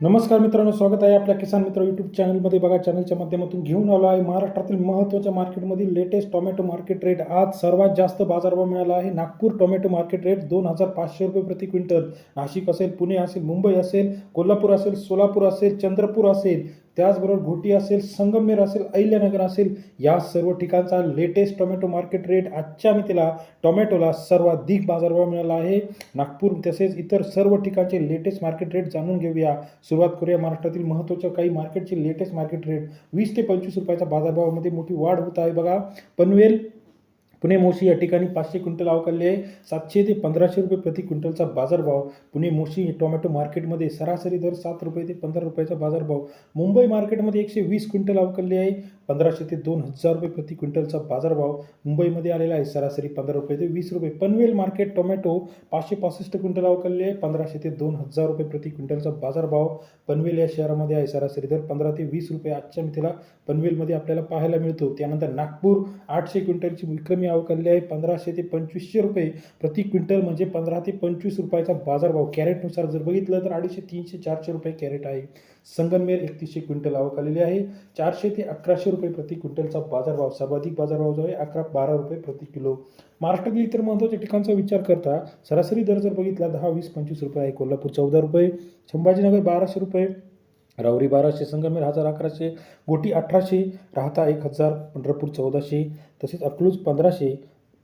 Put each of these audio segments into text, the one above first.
नमस्कार मित्रांनो स्वागत आहे आपल्या किसान मित्र यूट्यूब चॅनलमध्ये बघा चॅनलच्या माध्यमातून घेऊन आलो आहे. महाराष्ट्रातील महत्त्वाच्या मार्केटमधील लेटेस्ट टोमॅटो मार्केट रेट आज सर्वात जास्त बाजारभाव मिळाला आहे. नागपूर टोमॅटो मार्केट रेट दोन हजार पाचशे रुपये प्रति क्विंटल नाशिक असेल पुणे असेल मुंबई असेल कोल्हापूर असेल सोलापूर असेल चंद्रपूर असेल त्याचबरोबर घोटी असेल संगमनेर असेल अहिल्यानगर असेल या सर्व ठिकाणचा लेटेस्ट टोमॅटो मार्केट रेट आजच्या मितीला टोमॅटोला सर्वाधिक बाजारभाव मिळाला आहे. नागपूर तसेच इतर सर्व ठिकाणचे लेटेस्ट मार्केट रेट जाणून घेऊया. सुरुवात करूया महाराष्ट्रातील महत्त्वाच्या काही मार्केटचे लेटेस्ट मार्केट रेट वीस ते पंचवीस रुपयाच्या बाजारभावामध्ये मोठी वाढ होत आहे बघा. पनवेल पुणे मोशी या ठिकाणी पाचशे क्विंटल अवकालले आहे. सातशे ते पंधराशे रुपये प्रति क्विंटलचा बाजारभाव. पुणे मोशी टोमॅटो मार्केटमध्ये सरासरी दर सात रुपये ते पंधरा रुपयाचा बाजारभाव. मुंबई मार्केटमध्ये एकशे वीस क्विंटल अवकालले आहे. पंधराशे ते दोन हजार रुपये प्रति क्विंटलचा बाजारभाव मुंबईमध्ये आलेला आहे. सरासरी पंधरा रुपये ते वीस रुपये. पनवेल मार्केट टोमॅटो पाचशे पासष्ट क्विंटल अवकालले आहे. पंधराशे ते दोन हजार रुपये प्रति क्विंटलचा बाजारभाव पनवेल या शहरामध्ये आहे. सरासरी दर पंधरा ते वीस रुपये आजच्या मिथेला पनवेलमध्ये आपल्याला पाहायला मिळतो. त्यानंतर नागपूर आठशे क्विंटलची विक्रमी अवकालली आहे पंधराशे ते पंचवीसशे रुपये. प्रति क्विंटल म्हणजे पंधरा ते पंचवीस रुपयाचा बाजारभाव कॅरेटनुसार जर बघितलं तर अडीचशे तीनशे चारशे रुपये कॅरेट आहे. संगमनेर एकतीसशे क्विंटल आवक आलेली आहे. चारशे ते अकराशे रुपये प्रति क्विंटलचा बाजारभाव सर्वाधिक बाजारभाव जो आहे अकरा बारा रुपये प्रति किलो. महाराष्ट्रातील इतर महत्त्वाच्या ठिकाणचा विचार करता सरासरी दर जर बघितला दहा वीस पंचवीस रुपये आहे कोल्हापूर चौदा रुपये. संभाजीनगर बाराशे रुपये. रावरी बाराशे संगमेर हजार अकराशे गोटी अठराशे राहता एक हजार पंढरपूर चौदाशे तसेच अकलूज पंधराशे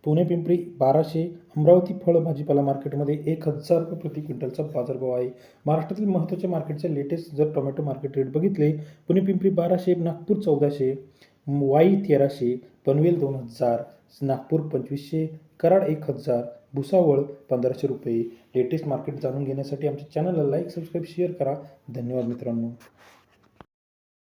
पुणे पिंपरी बाराशे अमरावती फळ भाजीपाला मार्केटमध्ये एक हजार रुपये प्रति क्विंटलचा बाजारभाव आहे. महाराष्ट्रातील महत्त्वाच्या मार्केटचे लेटेस्ट जर टोमॅटो मार्केट रेट बघितले पुणे पिंपरी बाराशे नागपूर चौदाशे वाई तेराशे पनवेल दोन हजार नागपूर पंचवीसशे कराड एक हजार भुसावळ पंधराशे रुपये. लेटेस्ट मार्केट जाणून घेण्यासाठी आमच्या चॅनलला लाईक सबस्क्राईब शेअर करा. धन्यवाद मित्रांनो.